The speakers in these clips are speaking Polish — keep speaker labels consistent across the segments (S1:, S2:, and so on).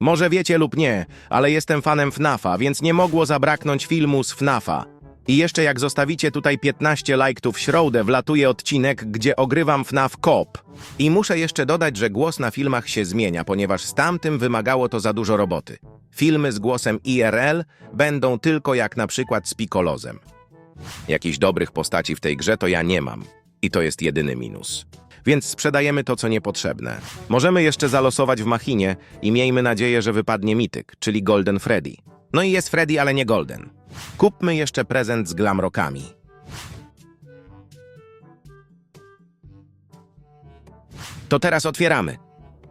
S1: Może wiecie lub nie, ale jestem fanem FNAFa, więc nie mogło zabraknąć filmu z FNAFa. I jeszcze jak zostawicie tutaj 15 lajków w środę, wlatuje odcinek, gdzie ogrywam FNAF Cop. I muszę jeszcze dodać, że głos na filmach się zmienia, ponieważ z tamtym wymagało to za dużo roboty. Filmy z głosem IRL będą tylko jak na przykład z Pikolozem. Jakichś dobrych postaci w tej grze to ja nie mam. I to jest jedyny minus. Więc sprzedajemy to, co niepotrzebne. Możemy jeszcze zalosować w machinie i miejmy nadzieję, że wypadnie mityk, czyli Golden Freddy. No i jest Freddy, ale nie Golden. Kupmy jeszcze prezent z glamrokami. To teraz otwieramy.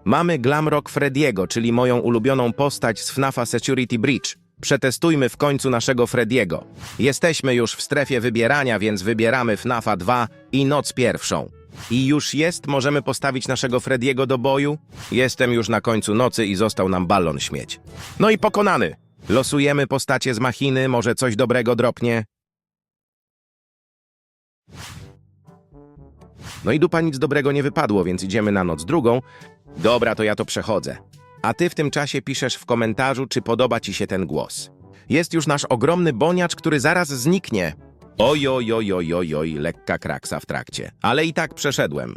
S1: Mamy Glamrock Frediego, czyli moją ulubioną postać z FNAFa Security Breach. Przetestujmy w końcu naszego Frediego. Jesteśmy już w strefie wybierania, więc wybieramy FNAFa 2 i noc pierwszą. I już jest, możemy postawić naszego Frediego do boju? Jestem już na końcu nocy i został nam balon śmieć. No i pokonany. Losujemy postacie z machiny, może coś dobrego dropnie. No i dupa nic dobrego nie wypadło, więc idziemy na noc drugą. Dobra, to ja to przechodzę. A ty w tym czasie piszesz w komentarzu, czy podoba ci się ten głos. Jest już nasz ogromny boniacz, który zaraz zniknie. Oj, oj, oj, oj, oj, oj, lekka kraksa w trakcie. Ale i tak przeszedłem.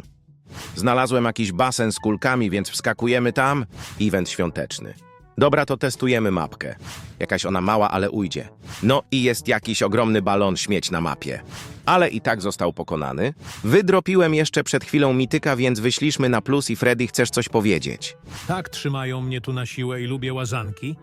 S1: Znalazłem jakiś basen z kulkami, więc wskakujemy tam. Event świąteczny. Dobra, to testujemy mapkę. Jakaś ona mała, ale ujdzie. No i jest jakiś ogromny balon śmieć na mapie. Ale i tak został pokonany. Wydropiłem jeszcze przed chwilą mityka, więc wyśliśmy na plus i Freddy chcesz coś powiedzieć.
S2: Tak trzymają mnie tu na siłę i lubię łazanki,